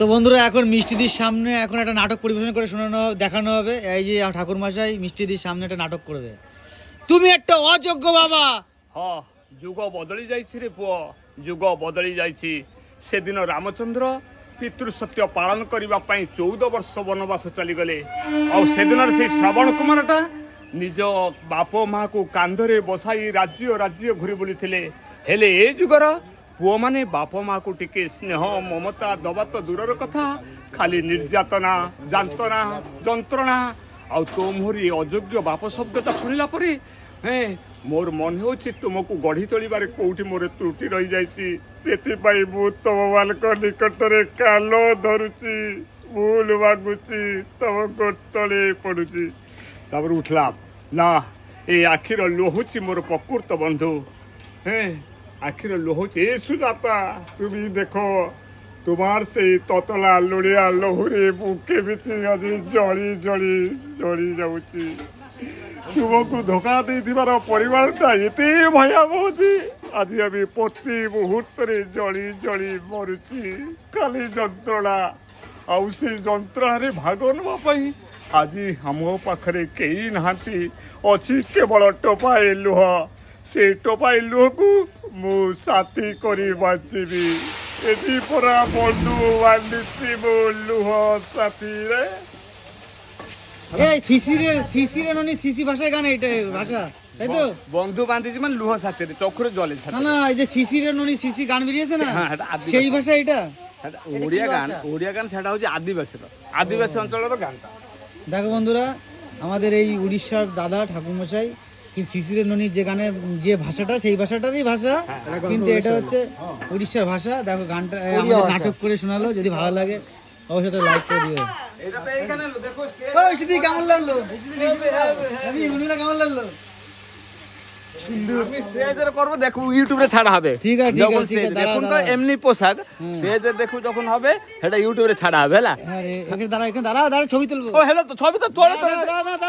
তো বন্ধুরা এখন মিষ্টিদির সামনে এখন একটা নাটক পরিবেশন করে শোনানো হবে- দেখানো হবে এই যে ঠাকুর মশাই মিষ্টিদির সামনে একটা নাটক করবে তুমি একটা অযোগ্য বাবা ହଁ ଯୁଗ ବଦଳି ଯାଇଛି ରେ ପୁଅ ଯୁଗ ବଦଳି ଯାଇଛି ସେଦିନ ରାମଚନ୍ଦ୍ର ପିତୃ ସତ୍ୟ ପାଳନ କରିବା ପାଇଁ ଚଉଦ ବର୍ଷ ବନବାସ ଚାଲିଗଲେ ଆଉ ସେଦିନର ସେଇ ଶ୍ରବଣ କୁମାରଟା ନିଜ ବାପ ମାଆକୁ କାନ୍ଧରେ ବସାଇ ରାଜ୍ୟ ରାଜ୍ୟ ଘୁରି ବୁଲିଥିଲେ ହେଲେ ଏ ଯୁଗର ପୁଅମାନେ ବାପ ମାଆକୁ ଟିକେ ସ୍ନେହ ମମତା ଦବା ତ ଦୂରର କଥା ଖାଲି ନିର୍ଯାତନା ଯାନ୍ତନା ଯନ୍ତ୍ରଣା ଆଉ ତୋ ମୁହଁରେ ଏ ଅଯୋଗ୍ୟ ବାପ ଶବ୍ଦଟା ଶୁଣିଲା ପରେ ହେଁ ମୋର ମନେ ହେଉଛି ତୁମକୁ ଗଢ଼ି ତୋଳିବାରେ କୋଉଠି ମୋର ତ୍ରୁଟି ରହିଯାଇଛି ସେଥିପାଇଁ ମୁଁ ତମମାନଙ୍କ ନିକଟରେ କାଲ ଧରୁଛି ଭୁଲ ମାଗୁଛି ତମ ଗୋଟଳେ ପଡୁଛି ତାପରେ ଉଠିଲା ନା ଏ ଆଖିର ଲୋହୁଛି ମୋର ପ୍ରକୃତ ବନ୍ଧୁ হ্যাঁ আখির লোহছে এ সুজাতা তুমি দেখো তোমার সেই ততলা লুড়িয়া লহুরে ମୁଁ କେମିତି ଆଜି ଜଳି ଜଳି ଜଳି ଯାଉଛି ତୁମକୁ ଧୋକା ଦେଇଥିବାର ପରିବାରଟା ଏତେ ଭୟାବହ ଯେ ଆଜି ଆମେ ପ୍ରତି ମୁହୂର୍ତ୍ତରେ ଜଳି ଜଳି ମରୁଛି ଖାଲି ଯନ୍ତ୍ରଣା ଆଉ ସେ ଯନ୍ତ୍ରଣାରେ ଭାଗ ନେବା ପାଇଁ ଆଜି ଆମ ପାଖରେ କେହି ନାହାନ୍ତି ଅଛି କେବଳ ଟୋପାଏ ଲୁହ ସେ ଟୋପାଏ ଲୁହକୁ ମୁଁ ସାଥୀ କରି ବାଞ୍ଚିବି ଏଠି ପରା ବନ୍ଧୁ ବାନ୍ଧିଛି ମୋ ଲୁହ ସାଥୀରେ এই শিশিরের শিশিরের ননি শিশি ভাষায় গান এটা ভাষা তাই তো বন্ধু বান্ধিছি মানে লুহ সাথে চক্ষুরে জলে না না এই যে শিশিরের ননি শিশি গান বেরিয়েছে না হ্যাঁ, এটা আদিবাসী। সেই ভাষা এটা ওড়িয়া কি গান ভাষা? ওড়িয়া গান সেটা হচ্ছে আদিবাসীর আদিবাসী অঞ্চলের গানটা দেখো বন্ধুরা আমাদের এই উড়িষ্যার দাদা ঠাকুরমশাই কিন্তু শিশিরের ননির যে গানের যে ভাষাটা সেই ভাষাটারই ভাষা। কিন্তু এটা হচ্ছে উড়িষ্যার ভাষা। দেখো গানটা আমাদের নাটক করে শোনালো যদি ভালো লাগে অবশ্যই লাইক করে দিও। এটা তো এইখানে দেখো ওই সিদ্ধি কেমন লাগল? কেমন লাগল? করব দেখো ইউটিউবে ছাড়া হবে। ঠিক আছে, যখন এখন তো এমনি পোশাক। স্টেজে দেখো যখন হবে সেটা ইউটিউবে ছাড়া হবে হ্যাঁ। দাঁড়া এখানে দাঁড়া দাঁড়া ছবি তুলবো। ও হ্যালো তো ছবি তো তোলে।